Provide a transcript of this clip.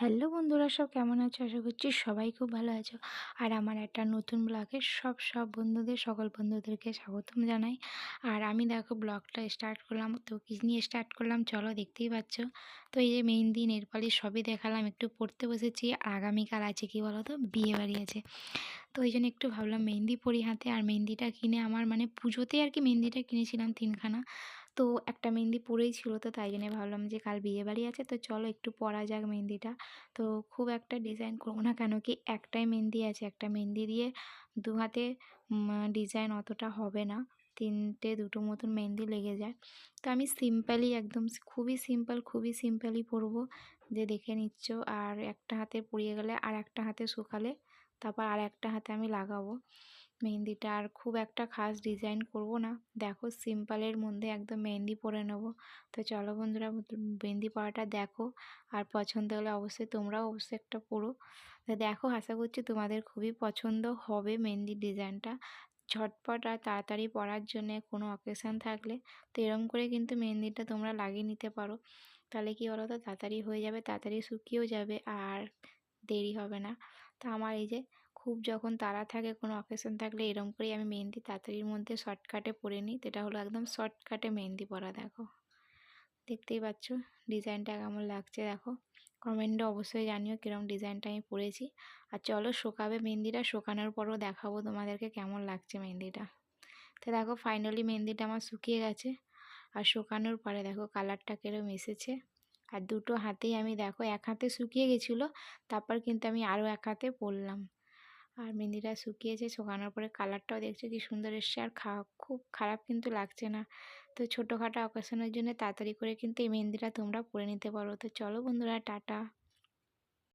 Hello বন্ধুরা, সব কেমন আছো? আশা করছি সবাই খুব ভালো আছো। আর আমার একটা নতুন ব্লগে সব সব বন্ধুদের, সকল বন্ধুদেরকে স্বাগতম জানাই। আর আমি দেখো ব্লগটা স্টার্ট করলাম, তো কী নিয়ে স্টার্ট করলাম চলো দেখতেই পাচ্ছ। তো এই যে মেহেন্দি নেলপালিশ সবই দেখালাম, একটু পড়তে বসেছি। আর আগামীকাল আছে কি বলো তো বিয়ে বাড়ি আছে। তো ওই জন্য একটু ভাবলাম মেহেন্দি পরি হাতে। আর মেহেন্দিটা কিনে আমার মানে পুজোতে আর কি মেহেন্দিটা কিনেছিলাম তিনখানা। তো একটা মেহেন্দি পরেই ছিল তো তাই জন্য ভাবলাম যে কাল বিয়ে বাড়ি আছে তো চলো একটু পরা যাক মেহেন্দিটা। তো খুব একটা ডিজাইন করব না কেন কি একটাই মেহেন্দি আছে, একটা মেহেন্দি দিয়ে দু হাতে ডিজাইন অতটা হবে না। তিনটে দুটো মতন মেহেন্দি লেগে যায়। তো আমি সিম্পলই একদম খুবই সিম্পল খুবই সিম্পলই পরবো। যে দেখে নিচ্ছ আর একটা হাতে পরিয়ে গেলে আর একটা হাতে শুকালে তারপর আর একটা হাতে আমি লাগাবো। মেহেন্দিটা আর খুব একটা খাস ডিজাইন করব না। দেখো সিম্পলের মধ্যে একদম মেহেন্দি পরে নেব। তো চলো বন্ধুরা মেহেন্দি পরাটা দেখো। আর পছন্দ হলে অবশ্যই তোমরাও অবশ্যই একটা পরো। তো দেখো, আশা করছি তোমাদের খুবই পছন্দ হবে মেহেন্দি ডিজাইনটা ঝটপট আর তাড়াতাড়ি পরার জন্যে কোনো অকেশান থাকলে। তো এরম করে কিন্তু মেহেন্দিটা তোমরা লাগিয়ে নিতে পারো। তাহলে কী বলো তো তাড়াতাড়ি হয়ে যাবে, তাড়াতাড়ি শুকিয়েও যাবে আর দেরি হবে না। তো আমার এই যে খুব যখন তাড়া থাকে, কোনো অকেশন থাকলে এরম করেই আমি মেহেন্দি তাড়াতাড়ির মধ্যে শর্টকাটে পরে নিই। তো এটা হলো একদম শর্টকাটে মেহেন্দি পরা, দেখো। দেখতেই পাচ্ছ ডিজাইনটা কেমন লাগছে, দেখো। কমেন্টে অবশ্যই জানিও কীরকম ডিজাইনটা আমি পরেছি। আর চলো শোকাবে মেহেন্দিটা, শোকানোর পরও দেখাবো তোমাদেরকে কেমন লাগছে মেহেন্দিটা। তো দেখো ফাইনালি মেহেন্দিটা আমার শুকিয়ে গেছে। আর শোকানোর পরে দেখো কালারটা কেরম এসেছে। আর দুটো হাতেই আমি দেখো, এক হাতে শুকিয়ে গেছিল, তারপর কিন্তু আমি আরও এক হাতে পরলাম। আর মেহেন্দিটা শুকিয়েছে, শুকানোর পরে কালারটাও দেখছে কি সুন্দর এসছে আর খুব খারাপ কিন্তু লাগছে না। তো ছোটোখাটো অকেশনের জন্য তাড়াতাড়ি করে কিন্তু এই মেহেন্দিটা তোমরা পরে নিতে পারো। তো চলো বন্ধুরা, টাটা।